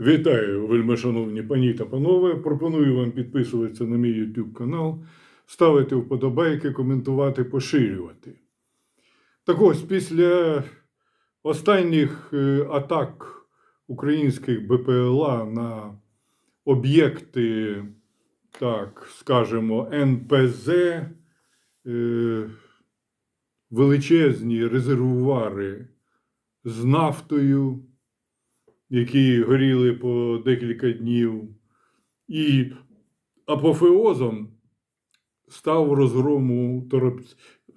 Вітаю, вельмишановні пані та панове. Пропоную вам підписуватися на мій YouTube канал, ставити вподобайки, коментувати, поширювати. Так ось, після останніх е, атак українських БПЛА на об'єкти, так скажемо, НПЗ, е, величезні резервуари з нафтою які горіли по декілька днів, і апофеозом став розгром у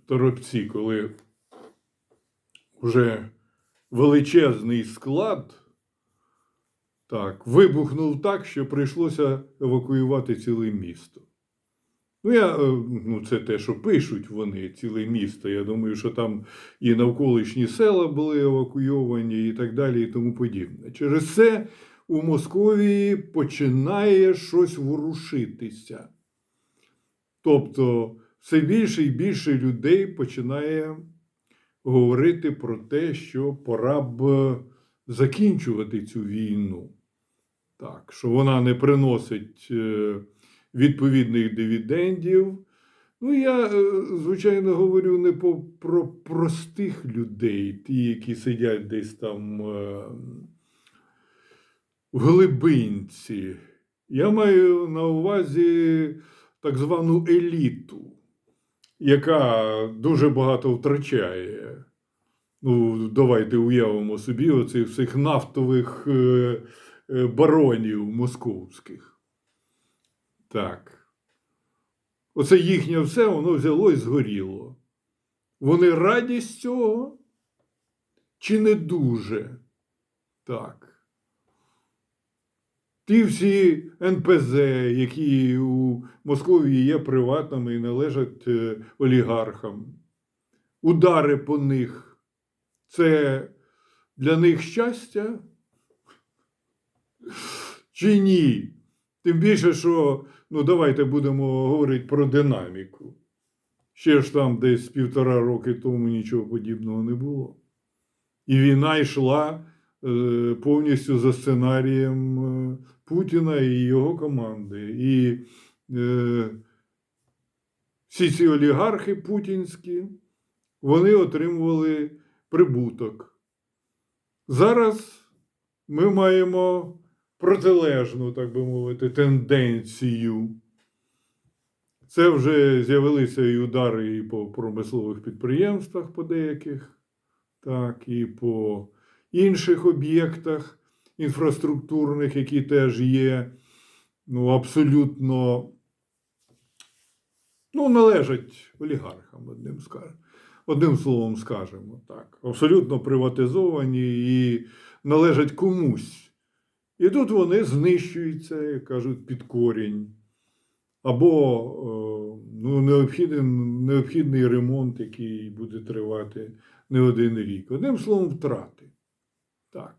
Торопці, коли вже величезний склад так, вибухнув так, що прийшлося евакуювати ціле місто. Ну, я, е, ну, це те, що пишуть вони, ціле місто. Я думаю, що там і навколишні села були евакуйовані, і так далі, і тому подібне. Через це у Московії починає щось ворушитися. Тобто, все більше і більше людей починає говорити про те, що пора б закінчувати цю війну. Так, що вона не приносить. Відповідних дивідендів. Ну, я, е, звичайно, говорю не про простих людей, ті, які сидять десь там е, в глибинці. Я маю на увазі так звану еліту, яка дуже багато втрачає. Ну, давайте уявимо собі оцих всіх нафтових е, баронів московських. Так. Оце їхнє все, воно взяло і згоріло. Вони раді з цього? Чи не дуже? Так. Ті всі НПЗ, які у Московії є приватними і належать е, олігархам, удари по них це для них щастя? Чи ні? Тим більше, що ну давайте будемо говорити про динаміку. Ще ж там десь півтора роки тому нічого подібного не було. І війна йшла е, повністю за сценарієм е, Путіна і його команди. І е, всі ці олігархи путінські, вони отримували прибуток. Зараз ми маємо протилежну, так би мовити, тенденцію. Це вже з'явилися і удари і по промислових підприємствах, по деяких, так, і по інших об'єктах інфраструктурних, які теж є ну, абсолютно ну, належать олігархам, одним. Одним словом скажемо так, абсолютно приватизовані і належать комусь. І тут вони знищуються, як кажуть, під корінь. Або ну, необхідний, необхідний ремонт, який буде тривати не один рік. Одним словом, втрати. Так.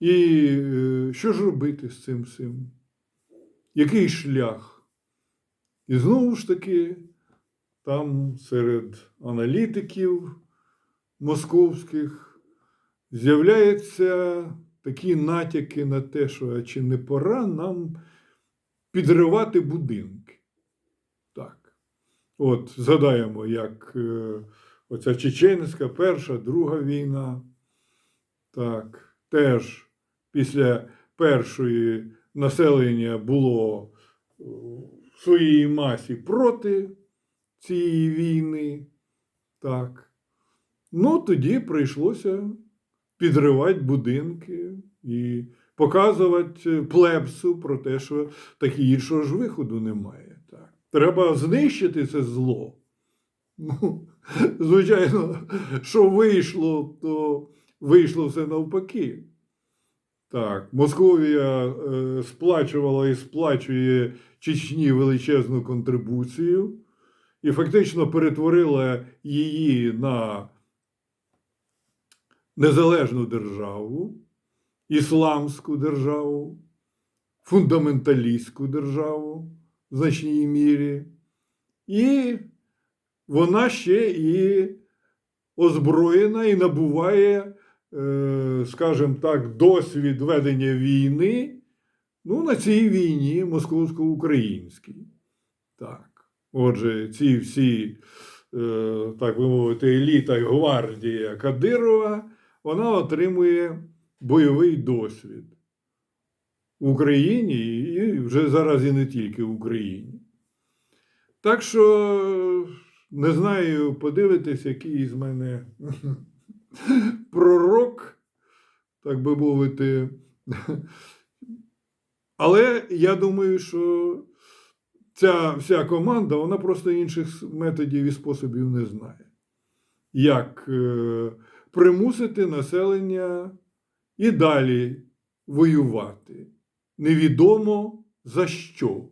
І е, що ж робити з цим всім? Який шлях? І знову ж таки, там серед аналітиків московських з'являється такі натяки на те, що чи не пора нам підривати будинки. Так. От, згадаємо, як е, оця Чеченська перша, друга війна. Так, теж після першої населення було в своїй масі проти цієї війни. Так. Ну, тоді прийшлося підривати будинки і показувати плебсу про те, що так іншого ж виходу немає. Так. Треба знищити це зло. Ну, Звичайно, що вийшло, то вийшло все навпаки. Так, Московія е, сплачувала і сплачує Чечні величезну контрибуцію і фактично перетворила її на незалежну державу, ісламську державу, фундаменталістську державу в значній мірі. І вона ще і озброєна і набуває е, скажімо так, досвід ведення війни ну, на цій війні московсько-українській. Так. Отже, ці всі, е, так би мовити, еліта і гвардія Кадирова, вона отримує бойовий досвід в Україні і вже зараз і не тільки в Україні. Так що не знаю, подивитись, який з мене пророк, так би мовити. Але я думаю, що ця вся команда вона просто інших методів і способів не знає. Як е, примусити населення і далі воювати. Невідомо за що.